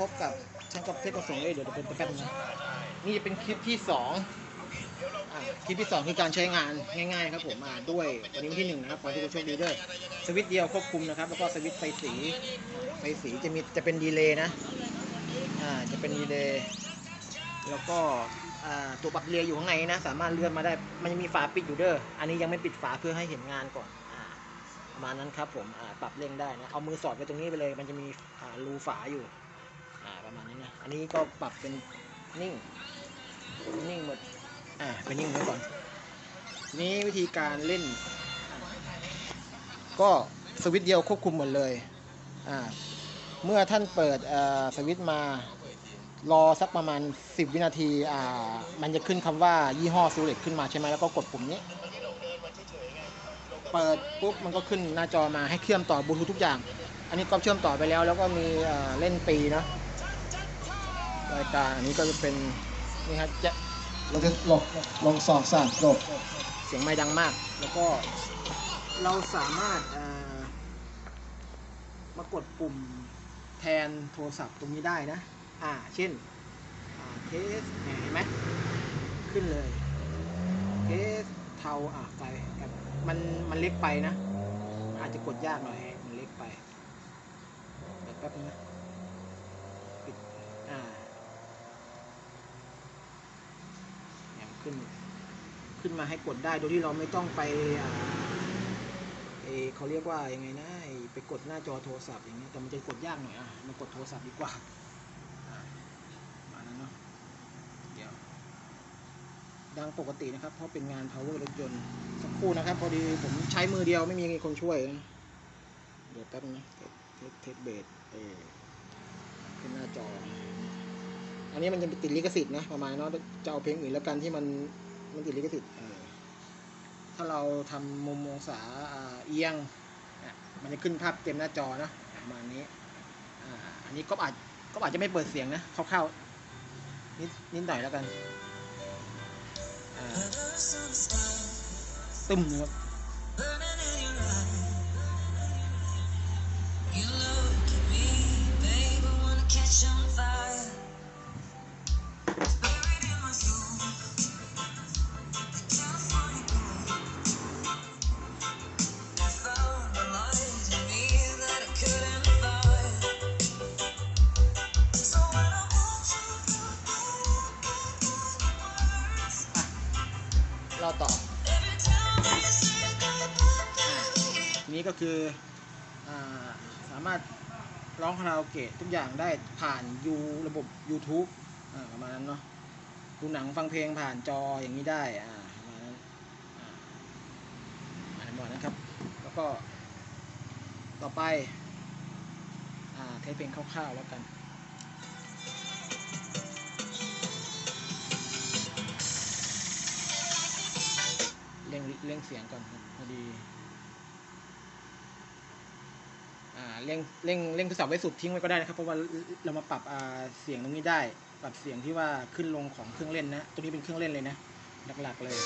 พบกับช่างกับเพชรประสงค์เลยเดี๋ยวเดี๋ยวเป็นแป๊บนึงนะนี่จะเป็นคลิปที่สองอคลิปที่สองคือการใช้งานง่ายๆครับผมอ่าด้วยวันนี้วันที่หนึ่งนะครับขอให้ทุกคนโชคดีด้วยสวิตช์เดียวควบคุมนะครับ แล้วก็สวิตช์ไฟสีไฟสีจะมีจะเป็นดีเลย์นะอ่าจะเป็นดีเลย์แล้วก็ตัวปรับดีเลย์อยู่ข้างในนะ สามารถเลื่อนมาได้ มันจะมีฝาปิดอยู่เด้อ อันนี้ยังไม่ปิดฝาเพื่อให้เห็นงานก่อนอประมาณนั้นครับผมปรับเร่งได้นะ เอามือสอดไว้ตรงนี้ไปเลย มันจะมีรูฝาอยู่ ประมาณนี้นะ อันนี้ก็ปรับเป็นนิ่ง นิ่งหมด อ่า เป็นนิ่งไว้ก่อนนี้วิธีการเล่น ก็สวิตช์เดียวควบคุมหมดเลย อ่า เมื่อท่านเปิดสวิตช์มารอสักประมาณ 10 วินาที อ่า มันจะขึ้นคำว่ายี่ห้อซูเล็ตขึ้นมาใช่ไหม แล้วก็กดปุ่มนี้ เปิดปุ๊บมันก็ขึ้นหน้าจอมาให้เชื่อมต่อบลูทูธทุกอย่าง อันนี้ก็เชื่อมต่อไปแล้ว แล้วก็มีเอ่อเล่นปีเนาะ รายการอันนี้ก็จะเป็นนี่ครับจะเราจะหลบลงสองสามหลบเสียงไม่ดังมาก แล้วก็เราสามารถเอ่อมากดปุ่มแทนโทรศัพท์ตรงนี้ได้นะ อ่า เช่นอ่าเทสเนี่ยเห็นไหมขึ้นเลยเทสเทาอะไกลกันมันมันเล็กไปนะ อาจจะกดยากหน่อย มันเล็กไปเดี๋ยวแป๊บนึงนะปิดอ่าเนี่ยมัน ขึ้น ขึ้นมาให้กดได้โดยที่เราไม่ต้องไปเอเขาเรียกว่ายังไงนะไปกดหน้าจอโทรศัพท์อย่างเงี้ยแต่มันจะกดยากหน่อยอะมันกดโทรศัพท์ดีกว่ามานั้นเนาะเดี๋ยวดังปกตินะครับ เพราะเป็นงาน power รถยนต์สักครู่นะครับ พอดีผมใช้มือเดียวไม่มีคนช่วยนะเดี๋ยวแป๊บนึงนะเทสเทสเทสเบสเออขึ้นหน้าจอ อันนี้มันจะติดลิขสิทธิ์นะประมาณเนาะจะเอาเพลงอื่นแล้วกันที่มันมันติดลิขสิทธิ์เออถ้าเราทำมุมองศาอ่าเอียงอะมันจะขึ้นภาพเต็มหน้าจอนะประมาณนี้อ่าอันนี้ก็อาจก็อาจจะไม่เปิดเสียงนะคร่าวๆนิดนิดหน่อยแล้วกันอ่าตึมนะครับ ราต่อนี้ก็คืออสามารถร้องคาราโอเกะทุกอย่างได้ผ่านยูระบบ YouTube ประมาณนั้นเนาะดูหนังฟังเพลงผ่านจออย่างนี้ได้ประมาณนั้นนหมดนะครับ แล้วก็ต่อไปอเทสเพลงคร่าวๆแล้วกัน เร่งเสียงก่อนครับพอดีอ่าเร่งเร่งเร่งโทรศัพท์ไว้สุดทิ้งไว้ก็ได้นะครับ เพราะว่าเรามาปรับอ่าเสียงตรงนี้ได้ ปรับเสียงที่ว่าขึ้นลงของเครื่องเล่นนะ ตัวนี้เป็นเครื่องเล่นเลยนะ หลักๆเลย